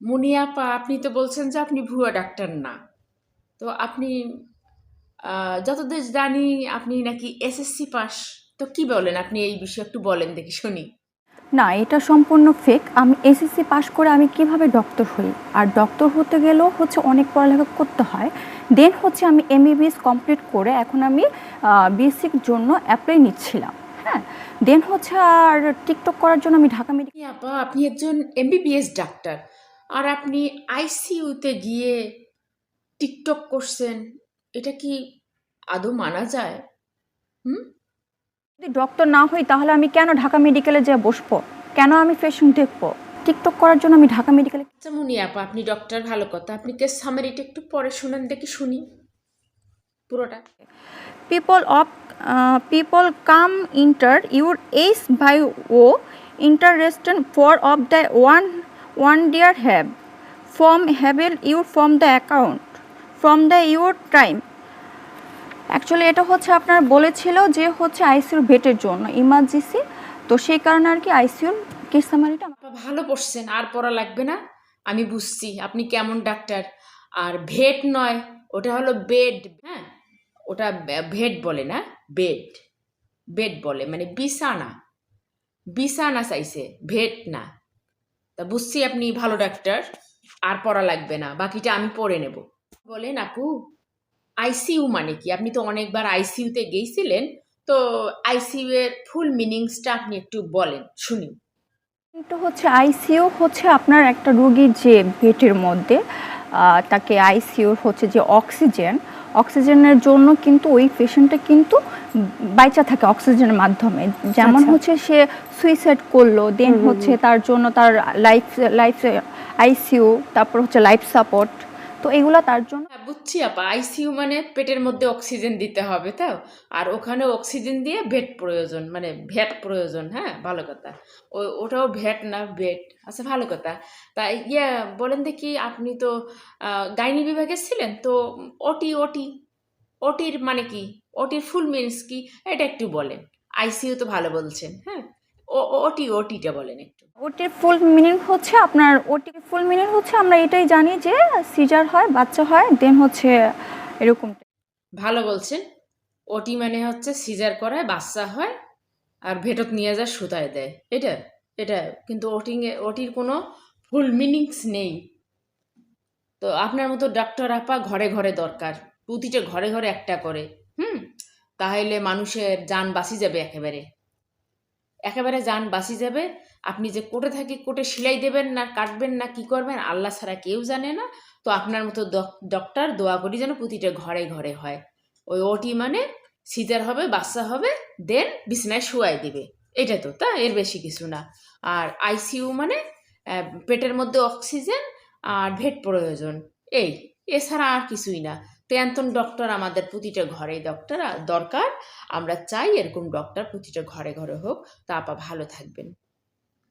মুনিয়াপা আপনি তো বলছেন যে আপনি ভুয়া ডাক্তার না। তো আপনি যতদূর জানি আপনি নাকি এসএসসি পাস। তো কি বলেন? আপনি এই বিষয়ে একটু বলেন দেখি শুনি। না এটা সম্পূর্ণ ফেক আমি এসএসসি পাশ করে আমি কীভাবে ডক্টর হই? আর ডক্টর হতে গেলেও হচ্ছে অনেক পড়ালেখা করতে হয়। দেন হচ্ছে আমি এমবিবিএস কমপ্লিট করে এখন আমি বিএসসির জন্য অ্যাপ্লাই নিচ্ছিলাম। হ্যাঁ? দেন হচ্ছে আর টিকটক করার জন্য আমি ঢাকা মেডিকেল মুনিয়াপা আপনি একজন এমবিবিএস ডাক্তার। আর আপনি আইসিইউতে গিয়ে টিকটক করছেন এটা কি আদৌ মানা যায়? হুম? যদি ডক্টর না হই তাহলে আমি কেন ঢাকা মেডিকেলে যেয়ে বসবো? কেন আমি পেশেন্ট দেখব? টিকটক করার জন্য আমি ঢাকা মেডিকেলে আচ্ছা মুনিয়াপা আপনি ডক্টর ভালো কথা। আপনি কেস সামারিটা একটু পরে শুনেন দেখি শুনি। পুরোটা। People of people come enter your ace by O o for of the the one dear have. From have you from the account. From the your time actually এটা হচ্ছে আপনার বলেছিল যে হচ্ছে আইসিউর ভেটের জন্য ইমার্জেন্সি তো সেই কারণে আর কি আইসিউর কেস সামারিটা ভালো পড়ছেন, আর পড়া লাগবে না। আমি বুঝছি, আপনি কেমন ডাক্তার আর ভেট নয়, ওটা হলো বেড হ্যাঁ? ওটা ভেট বলে না বেড বেড বলে মানে বিছানা। বিছানা চাইছে ভেট না। তা বুঝছি আপনি ভালো ডাক্তার, আর পড়া লাগবে না, বাকিটা আমি পড়ে নেব। বলেন, আপু আইসিইউ মানে কি? আপনি তো অনেকবার আইসিইউতে গিয়েছিলেন, তো আইসিইউ এর ফুল মিনিংসটা আপনি একটু বলেন, শুনি। কিন্তু হচ্ছে আইসিইউ হচ্ছে আপনার একটা রোগীর যে পেটের মধ্যে তাকে আইসিইউর হচ্ছে যে অক্সিজেন অক্সিজেনের জন্য কিন্তু ওই পেশেন্টটা কিন্তু বাইচা থাকে অক্সিজেনের মাধ্যমে যেমন আচ্ছা। হচ্ছে সে সুইসাইড করল দেন হচ্ছে তার জন্য তার লাইফ লাইফ আইসিইউ তারপর হচ্ছে লাইফ সাপোর্ট তো এগুলো তার জন্য হ্যাঁ বুঝছি আপা। আইসিইউ মানে পেটের মধ্যে অক্সিজেন দিতে হবে, তাও? আর ওখানে অক্সিজেন দিয়ে ভেট প্রয়োজন মানে ভ্যাট প্রয়োজন হ্যাঁ? ভালো কথা। ও, ওটাও ভ্যাট না ভেট আচ্ছা ভালো কথা। তা ইয়ে বলেন দেখি, আপনি তো গাইনি বিভাগে ছিলেন, তো ওটি ওটি ওটির মানে কি? ওটির ফুল মিনস কি? এটা একটু বলেন। আইসিইউ তো ভালো বলছেন হ্যাঁ? ওটি ওটিটা বলেন একটু। ওটির ফুল মিনিং হচ্ছে আপনার ওটির ফুল মিনিং হচ্ছে আমরা এটাই জানি যে সিজার হয়, বাচ্চা হয় দেন হচ্ছে এরকম ভালো বলছেন। ওটি মানে হচ্ছে সিজার করায়, বাচ্চা হয়, আর ভেটত নিয়ে যায়, সুতায় দেয়। এটা এটা কিন্তু ওটিংয়ে ওটির কোনো ফুল মিনিংস নেই। তো আপনার মতো ডক্টর আপা ঘরে ঘরে দরকার। প্রতিটা ঘরে ঘরে একটা করে, হুম? তাহলে মানুষের যান বাঁচি যাবে একেবারে। একেবারে যান বাঁচি যাবে আপনি যে কোটে থাকি কোটে সেলাই দেবেন না, কাটবেন না, কি করবেন, আল্লাহ ছাড়া কেউ জানে না। তো আপনার মতো ডক্টর দোয়া করি যেন প্রতিটা ঘরে ঘরে হয়। ওই ওটি মানে সিজার হবে, বাচ্চা হবে, দেন বিছানায় শুয়াই দিবে। এটা তো, তা এর বেশি কিছু না। আর আইসিইউ মানে পেটের মধ্যে অক্সিজেন আর ভেট প্রয়োজন। এই, এছাড়া আর কিছুই না। তো ডক্টর আমাদের প্রতিটা ঘরে ডক্টর দরকার, আমরা চাই এরকম ডক্টর প্রতিটা ঘরে ঘরে হোক। তা আপা ভালো থাকবেন।